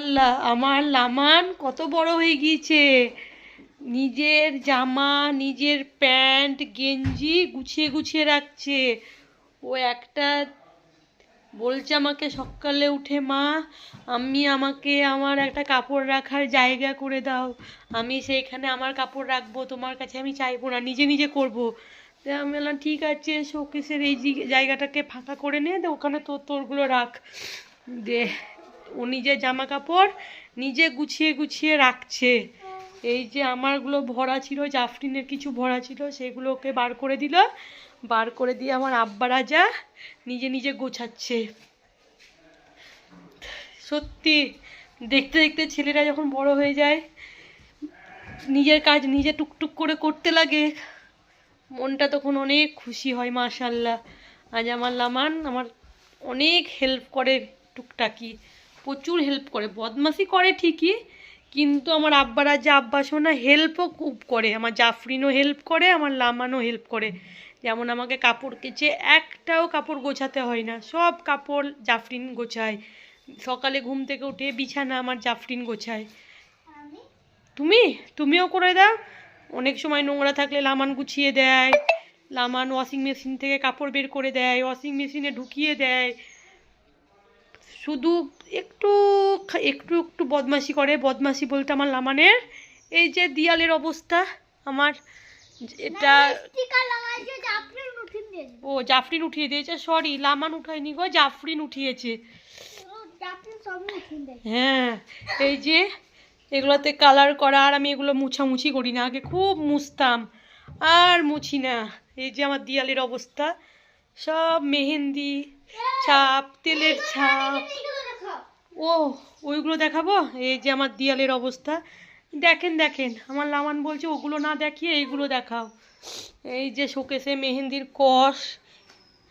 আল্লাহ, আমার লামান কত বড় হয়ে গিয়েছে। নিজের জামা, নিজের প্যান্ট, গেঞ্জি গুছিয়ে গুছিয়ে রাখছে। ও একটা বলছে আমাকে, সকালে উঠে মা, আমি আমাকে আমার একটা কাপড় রাখার জায়গা করে দাও। আমি সেইখানে আমার কাপড় রাখব, তোমার কাছে আমি চাইব না, নিজে নিজে করব। তো আমি বললাম, ঠিক আছে শোকেসের এই জায়গাটাকে ফাঁকা করে নে ওখানে তোর তোরগুলো রাখ। দে ও নিজের জামা কাপড় নিজে গুছিয়ে গুছিয়ে রাখছে। এই যে আমারগুলো ভরা ছিল জাফরিনের কিছু ভরা ছিল সেগুলোকে বার করে দিল। বার করে দিয়ে আমার আব্বা রাজা নিজে নিজে গোছাচ্ছে। সত্যি, দেখতে দেখতে ছেলেরা যখন বড় হয়ে যায়, নিজের কাজ নিজে টুকটুক করে করতে লাগে। মনটা তখন অনেক খুশি হয় মাশাল্লাহ আজ আমার লামান আমার অনেক হেল্প করে টুকটাকি। প্রচুর হেল্প করে। বদমাসি করে ঠিকই, কিন্তু আমার আব্বারা যা আব্বা শোনা হেল্পও খুব করে। আমার জাফরিনও হেল্প করে, আমার লামানও হেল্প করে। যেমন আমাকে কাপড় কেচে একটাও কাপড় গোছাতে হয় না। সব কাপড় জাফরিন গোছায়। সকালে ঘুম থেকে উঠে বিছানা আমার জাফরিন গোছায়। তুমি? তুমিও করে দাও। অনেক সময় নোংরা থাকলে লামান গুছিয়ে দেয়। লামান ওয়াশিং মেশিন থেকে কাপড় বের করে দেয়। ওয়াশিং মেশিনে ঢুকিয়ে দেয়। শুধু একটু একটু একটু বদমাশি করে বদমাশি বলতে আমার লামানের এই যে দিয়ালের অবস্থা আমার এটা ও জাফরিন উঠিয়ে দিয়েছে সরি লামান উঠায়নি গো জাফরিন উঠিয়েছে। হ্যাঁ এই যে এগুলোতে কালার করা আর আমি এগুলো মুছামুছি করি না আগে খুব মুছতাম আর মুছি না। এই যে আমার দিয়ালের অবস্থা সব মেহেন্দি ছাপ তেলের ছাপ। ও ওইগুলো দেখাবো? এই যে আমার দিয়ালের অবস্থা। দেখেন দেখেন আমার লামান বলছে ওগুলো না দেখিয়ে এইগুলো দেখাও। এই যে শোকেসে মেহেন্দির কষ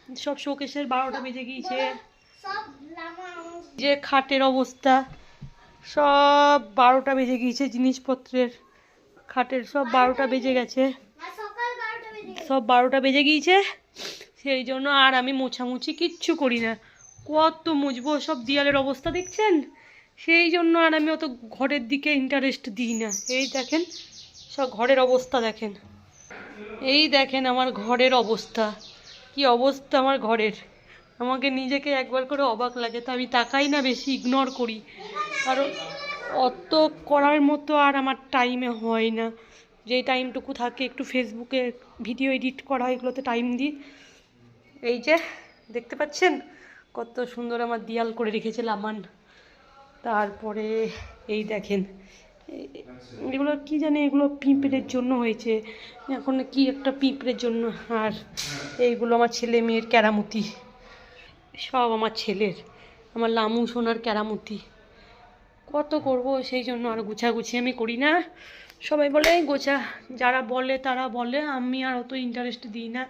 সব শোকেসের বারোটা বেজে গিয়েছে। যে খাটের অবস্থা সব বারোটা বেজে গিয়েছে জিনিসপত্রের। খাটের সব বারোটা বেজে গেছে। সব বারোটা বেজে গিয়েছে। সেই জন্য আর আমি মোছামুছি কিচ্ছু করি না। কত মুছবো, সব দিয়ালের অবস্থা দেখছেন? সেই জন্য আর আমি অত ঘরের দিকে ইন্টারেস্ট দিই না। এই দেখেন, সব ঘরের অবস্থা দেখেন। এই দেখেন আমার ঘরের অবস্থা। কি অবস্থা আমার ঘরের? আমাকে নিজেকে একবার করে অবাক লাগে, তো আমি তাকাই না বেশি ইগনোর করি। কারণ অত করার মতো আর আমার টাইমে হয় না। যে টাইমটুকু থাকে, একটু ফেসবুকে ভিডিও এডিট করা, এগুলোতে টাইম দিই। এই যে, দেখতে পাচ্ছেন? কত সুন্দর আমার দিয়াল করে রেখেছে লামান। তারপরে এই দেখেন, এগুলো কি জানি, এগুলো পিঁপড়ের জন্য হয়েছে। এখন কি একটা পিঁপড়ের জন্য? আর এইগুলো আমার ছেলে মেয়ের ক্যারামতি। সব আমার ছেলের। আমার লামু সোনার ক্যারামতি। কত করব সেই জন্য আর গুছাগুছি আমি করি না। সবাই বলে, "এই গোছা। যারা বলে, তারা বলে। আমি আর অত ইন্টারেস্ট দিই না।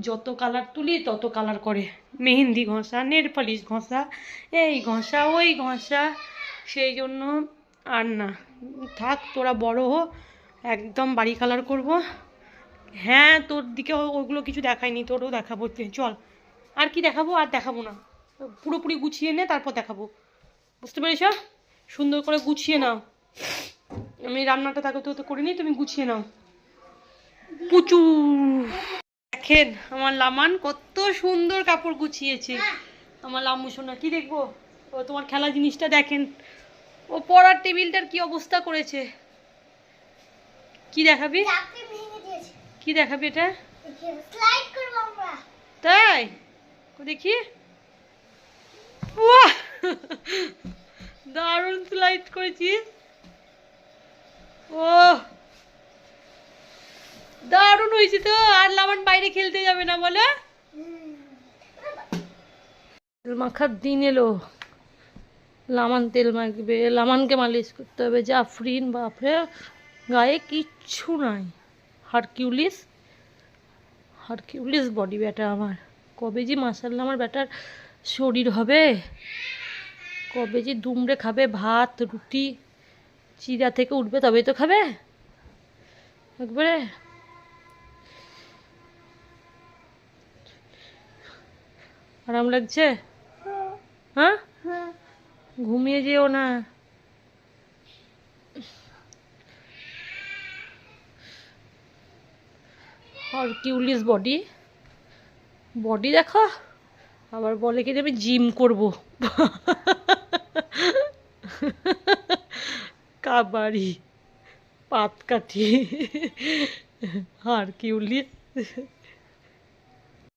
যত কালার তুলি, তত কালার করে। মেহেন্দি ঘষা নেল পালিশ ঘষা, এই ঘষা, ওই ঘষা, সেই জন্য আর না। থাক, তোরা বড় হো, একদম বাড়ি কালার করব। হ্যাঁ তোর দিকে ওগুলো কিছু দেখায়নি, তোরও দেখাবো। চল। আর কি দেখাবো, আর দেখাবো না। পুরোপুরি গুছিয়ে নে, তারপর দেখাবো। বুঝতে পেরেছ? সুন্দর করে গুছিয়ে নাও। আমি রান্নাটা তাকে তো করিনি, তুমি গুছিয়ে নাও। পুচু। দেখেন আমার লামান কত সুন্দর কাপড় গুছিয়েছে। আমার লামু সোনা কি দেখব? ও তোমার খেলা জিনিসটা দেখেন। ও পড়ার টেবিলটার কি অবস্থা করেছে? কি দেখাবি? কি দেখাবি এটা? তাই? দেখি! দারুণ স্লাইড করেছিস। ও দারুণ হয়েছে তো, আর লামান বাইরে খেলতে যাবে না বলে? তেল মাখার দিন এলো। লামান তেল মাখবে লামানকে মালিশ করতে হবে। জাফরিন, বাপরে, গায়ে কিচ্ছু নাই। হারকিউলিস হারকিউলিস বডি ব্যাটা আমার। কবে যে মাসাল্লাহ আমার ব্যাটার শরীর হবে? কবে যে দুমড়ে খাবে ভাত, রুটি চিরা থেকে উঠবে তবেই তো খাবে। একবারে আরাম লাগছে? হ্যাঁ? ঘুমিয়ে যেও না। আর কিউলিস বডি বডি দেখো? আবার বলে কি যে আমি জিম করব। কাবাড়ি, পাতকাঠি, আর কিউলিস